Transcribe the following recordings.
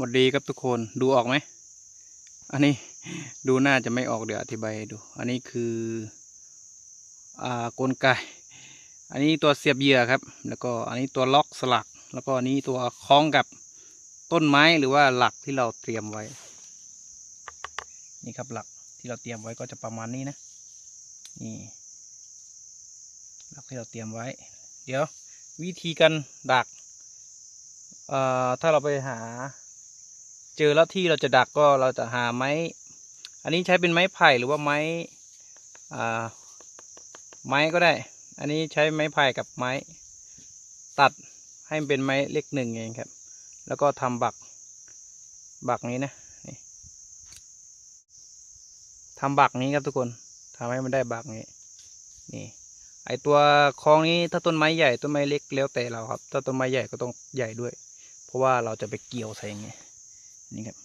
วัสดีครับทุกคนดูออกไหม อันนี้ดูน่าจะไม่ออกเดี๋ยวอธิบายดู อันนี้คืออ่ากลไก อันนี้ตัวเสียบเหยื่อครับ แล้วก็อันนี้ตัวล็อกสลัก แล้วก็อันนี้ตัวคล้องกับต้นไม้หรือว่าหลักที่เราเตรียมไว้ นี่ครับหลักที่เราเตรียมไว้ก็จะประมาณนี้นะ นี่หลักที่เราเตรียมไว้ เดี๋ยววิธีการดัก เอ่อ ถ้าเราไปหา เจอแล้วที่เราจะดักก็เราจะหาไม้ อันนี้ใช้เป็นไม้ไผ่หรือว่าไม้อ่าไม้ก็ได้ อันนี้ใช้ไม้ไผ่กับไม้ ตัดให้มันเป็นไม้เล็กหนึ่งเองครับ แล้วก็ทำบัก บักนี้นะนี่ทำบักนี้ครับทุกคนทำให้มันได้บักนี้ นี่ ไอตัวคลองนี้ถ้าต้นไม้ใหญ่ต้นไม้เล็กแล้วแต่เราครับ ถ้าต้นไม้ใหญ่ก็ต้องใหญ่ด้วย เพราะว่าเราจะไปเกี่ยวใส่อย่าง นี่ครับ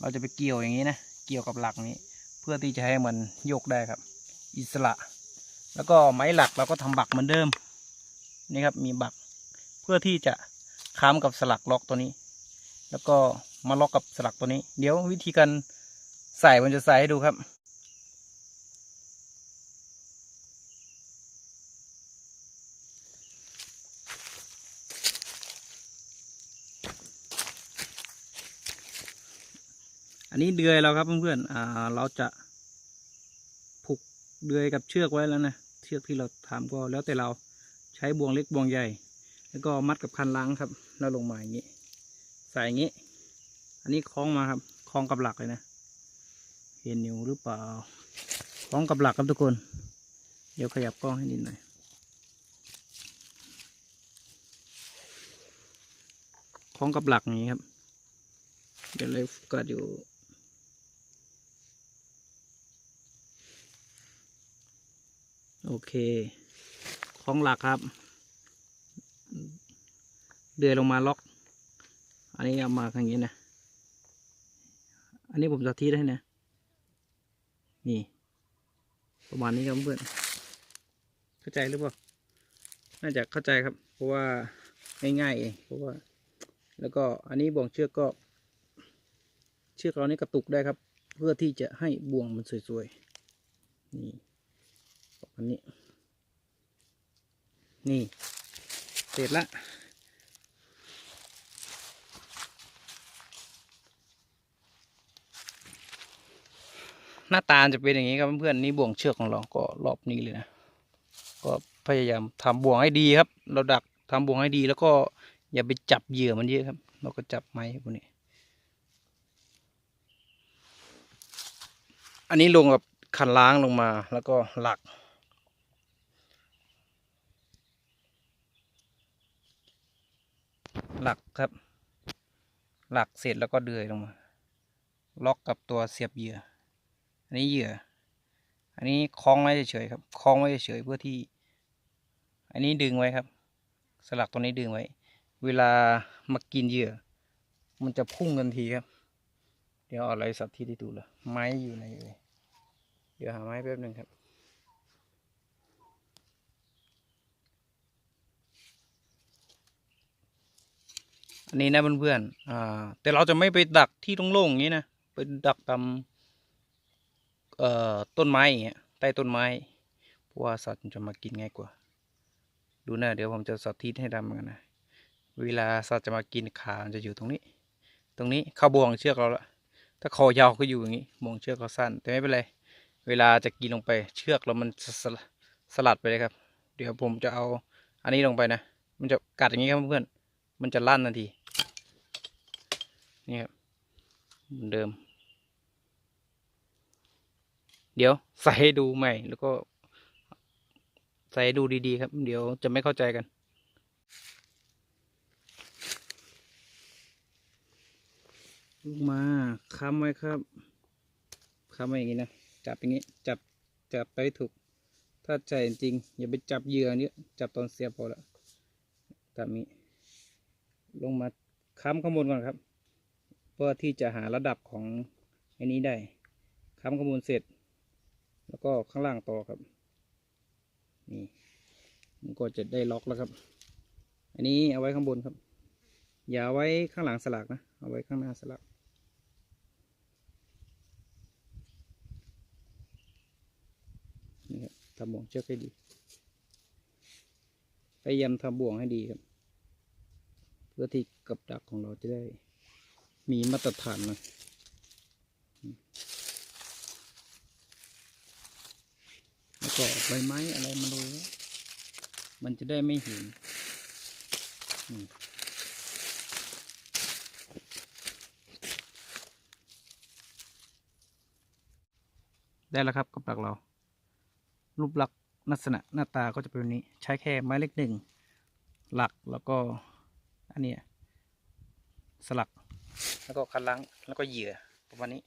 เราจะไปเกี่ยวอย่างนี้นะ เกี่ยวกับหลักนี้ เพื่อที่จะให้มันโยกได้ครับ อิสระ แล้วก็ไม้หลักเราก็ทำบักเหมือนเดิม นี่ครับ มีบัก เพื่อที่จะค้ำกับสลักล็อกตัวนี้ แล้วก็มาล็อกกับสลักตัวนี้ เดี๋ยววิธีการใส่มันจะใส่ให้ดูครับ นนี้เดือยเราครับเพื่อนๆอ่า เราจะผูกเดือยกับเชือกไว้แล้วนะ เชือกที่เราทำก็แล้วแต่เราใช้บ่วงเล็กบ่วงใหญ่ แล้วก็มัดกับคันล้างครับ แล้วลงมาอย่างนี้ ใส่อย่างนี้ อันนี้คล้องมาครับ คล้องกับหลักเลยนะ เห็นอยู่หรือเปล่า คล้องกับหลักครับทุกคน เดี๋ยวขยับกล้องให้นิดหน่อยคล้องกับหลักอย่างนี้ครับ เดี๋ยวเลยกัสอยู่ โอเคคล้องหลักครับ เดือยลงมาล็อก อันนี้เอามาอย่างนี้นะ อันนี้ผมสาธิตให้นะ นี่ ประมาณนี้ครับเพื่อน เข้าใจหรือเปล่า น่าจะเข้าใจครับ เพราะว่าง่ายๆเอง เพราะว่า แล้วก็อันนี้บ่วงเชือกก็ เชือกเรานี่กระตุกได้ครับ เพื่อที่จะให้บ่วงมันสวยๆ นี่ ประมาณนี้ นี่ เสร็จละหน้าตาจะเป็นอย่างนี้ครับเพื่อนๆนี่บ่วงเชือกของเราก็รอบนี้เลยนะก็พยายามทำบ่วงให้ดีครับ เราดักทำบ่วงให้ดี แล้วก็อย่าไปจับเหยื่อมันเยอะครับ เราก็จับไม้พวกนี้ อันนี้ลงกับคันล้างลงมาแล้วก็หลัก หลักครับ หลักเสร็จแล้วก็เดือยลงมา ล็อกกับตัวเสียบเหยื่อ อันนี้เหยื่อ อันนี้คล้องไว้เฉยๆครับ คล้องไว้เฉยๆเพื่อที่ อันนี้ดึงไว้ครับ สลักตัวนี้ดึงไว้ เวลามากินเหยื่อ มันจะพุ่งทันทีครับ เดี๋ยวเอาอะไรสับที่ที่ดูละไม้อยู่ไหนเอ่ยเดี๋ยวหาไม้แป๊บหนึ่งครับ อันนี้นะเพื่อนๆอ่า แต่เราจะไม่ไปดักที่โล่งๆอย่างนี้นะ ไปดักตามเอ่อต้นไม้อย่างเงี้ย ใต้ต้นไม้ เพราะว่าสัตว์จะมากินง่ายกว่า ดูนะ เดี๋ยวผมจะสาธิตให้ดำกันนะ เวลาสัตว์จะมากินขาจะอยู่ตรงนี้ ตรงนี้เข้าบ่วงเชือกเราละ ถ้าคอยาวก็อยู่อย่างนี้บ่วงเชือกเขาสั้น แต่ไม่เป็นไร เวลาจะกินลงไป เชือกเรามันสลสลัดไปเลยครับ เดี๋ยวผมจะเอาอันนี้ลงไปนะ มันจะกัดอย่างนี้ครับเพื่อน มันจะลั่นทันที นี่ครับเหมือนเดิม เดี๋ยวใส่ให้ดูใหม่แล้วก็ ใส่ดูดีๆครับ เดี๋ยวจะไม่เข้าใจกัน ลูกมาค้ำไว้ครับค้ำไว้อย่างนี้นะจับอย่างนี้ จับจับไปถูก ถ้าใจจริง อย่าไปจับเหยื่อเนี้ยจับตอนเสียพอละตามนี้ลงมาค้ำข้างบนก่อนครับ เพื่อที่จะหาระดับของอ้นี้ได้ค้ำข้างบนเสร็จ แล้วก็ข้างล่างต่อครับ นี่มันก็จะได้ล็อกแล้วครับ อันนี้เอาไว้ข้างบนครับ อย่าเอาไว้ข้างหลังสลักนะ เอาไว้ข้างหน้าสลัก นี่ครับทำบ่วงเชือกให้ดี พยายามทำบ่วงให้ดีครับ เพื่อที่กับดักของเราจะได้ มีมาตรฐานนะแล้วก็ใบไม้อะไรมาโรยมันจะได้ไม่เห็นได้แล้วครับกับดักเรา รูปลักษณ์ลักษณะหน้าตาก็จะเป็นแบบนี้ ใช้แค่ไม้เล็กหนึ่งหลักแล้วก็อันนี้สลัก แล้วก็คันล้างแล้วก็เหยื่อประมาณนี้